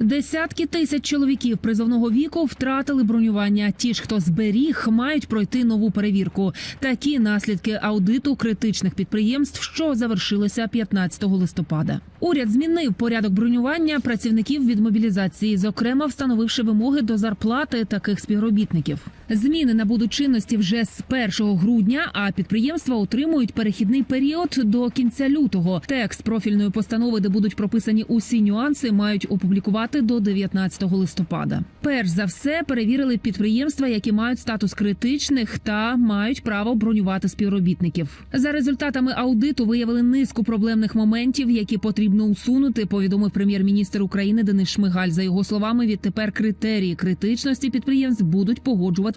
Десятки тисяч чоловіків призовного віку втратили бронювання. Ті ж, хто зберіг, мають пройти нову перевірку. Такі наслідки аудиту критичних підприємств, що завершилися 15 листопада. Уряд змінив порядок бронювання працівників від мобілізації, зокрема встановивши вимоги до зарплати таких співробітників. Зміни набудуть чинності вже з 1 грудня, а підприємства отримують перехідний період до кінця лютого. Текст профільної постанови, де будуть прописані усі нюанси, мають опублікувати до 19 листопада. Перш за все перевірили підприємства, які мають статус критичних та мають право бронювати співробітників. За результатами аудиту виявили низку проблемних моментів, які потрібно усунути. Повідомив прем'єр-міністр України Денис Шмигаль. За його словами, відтепер критерії критичності підприємств будуть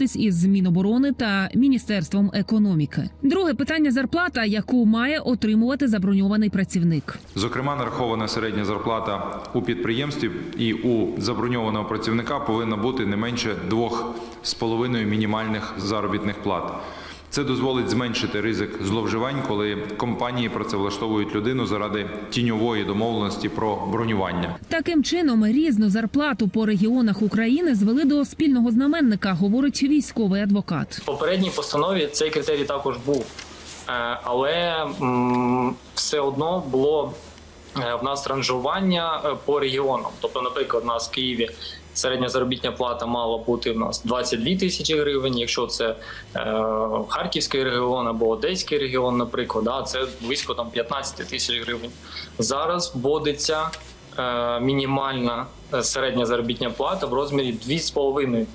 погоджуватись із Міноборони та Міністерством економіки. Друге питання зарплата, яку має отримувати заброньований працівник. Зокрема, нарахована середня зарплата у підприємстві і у заброньованого працівника повинна бути не менше двох з половиною мінімальних заробітних плат. Це дозволить зменшити ризик зловживань, коли компанії працевлаштовують людину заради тіньової домовленості про бронювання. Таким чином різну зарплату по регіонах України звели до спільного знаменника, говорить військовий адвокат. В попередній постанові цей критерій також був, Е, але все одно було е, в нас ранжування е, по регіонам. Тобто, наприклад, у нас в Києві середня заробітня плата мала бути в нас 22 тисячі гривень. Якщо це е, Харківський регіон або Одеський регіон, наприклад, да, це близько там 15 тисяч гривень. Зараз вводиться е, мінімальна е, середня заробітня плата в розмірі 2,5 е,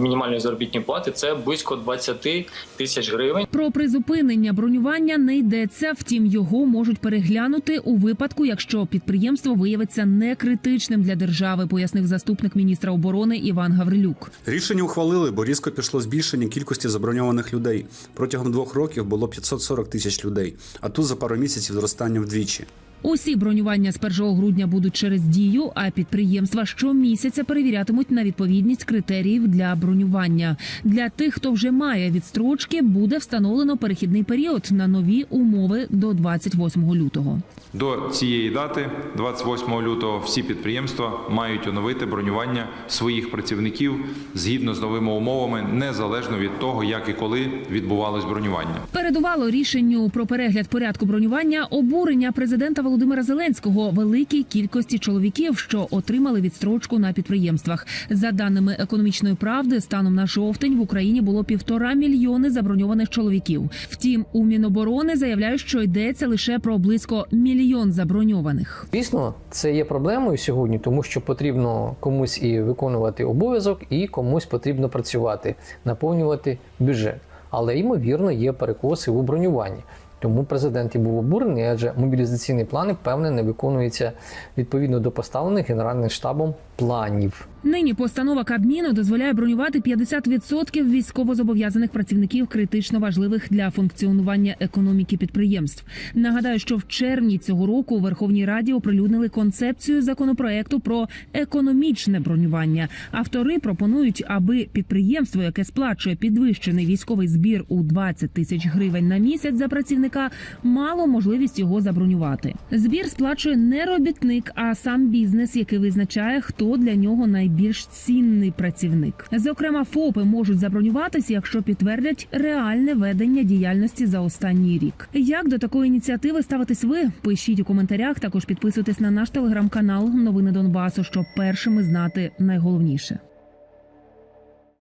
мінімальної заробітної плати. Це близько 20 тисяч гривень. Про призупинення бронювання не йдеться, втім його можуть переглянути у випадку, якщо підприємство виявиться некритичним для держави, пояснив заступник міністра оборони Іван Гаврилюк. Рішення ухвалили, бо різко пішло збільшення кількості заброньованих людей. Протягом двох років було 540 тисяч людей, а тут за пару місяців зростання вдвічі. Усі бронювання з 1 грудня будуть через дію, а підприємства щомісяця перевірятимуть на відповідність критеріїв для бронювання. Для тих, хто вже має відстрочки, буде встановлено перехідний період на нові умови до 28 лютого. До цієї дати, 28 лютого, всі підприємства мають оновити бронювання своїх працівників згідно з новими умовами, незалежно від того, як і коли відбувалось бронювання. Передувало рішенню про перегляд порядку бронювання обурення президента Володимира Зеленського великій кількості чоловіків, що отримали відстрочку на підприємствах. За даними економічної правди, станом на жовтень в Україні було півтора мільйони заброньованих чоловіків. Втім, у Міноборони заявляють, що йдеться лише про близько мільйон заброньованих. Звісно, це є проблемою сьогодні, тому що потрібно комусь і виконувати обов'язок, і комусь потрібно працювати, наповнювати бюджет. Але ймовірно є перекоси у бронюванні. Тому президент і був обурений, адже мобілізаційні плани певне не виконуються відповідно до поставлених генеральним штабом планів. Нині постанова Кабміну дозволяє бронювати 50% військовозобов'язаних працівників критично важливих для функціонування економіки підприємств. Нагадаю, що в червні цього року у Верховній Раді оприлюднили концепцію законопроекту про економічне бронювання. Автори пропонують, аби підприємство, яке сплачує підвищений військовий збір у 20 тисяч гривень на місяць за працівника, мало можливість його забронювати. Збір сплачує не робітник, а сам бізнес, який визначає, хто для нього найбільш цінний працівник. Зокрема, ФОПи можуть забронюватися, якщо підтвердять реальне ведення діяльності за останній рік. Як до такої ініціативи ставитесь ви? Пишіть у коментарях. Також підписуйтесь на наш телеграм-канал Новини Донбасу, щоб першими знати найголовніше.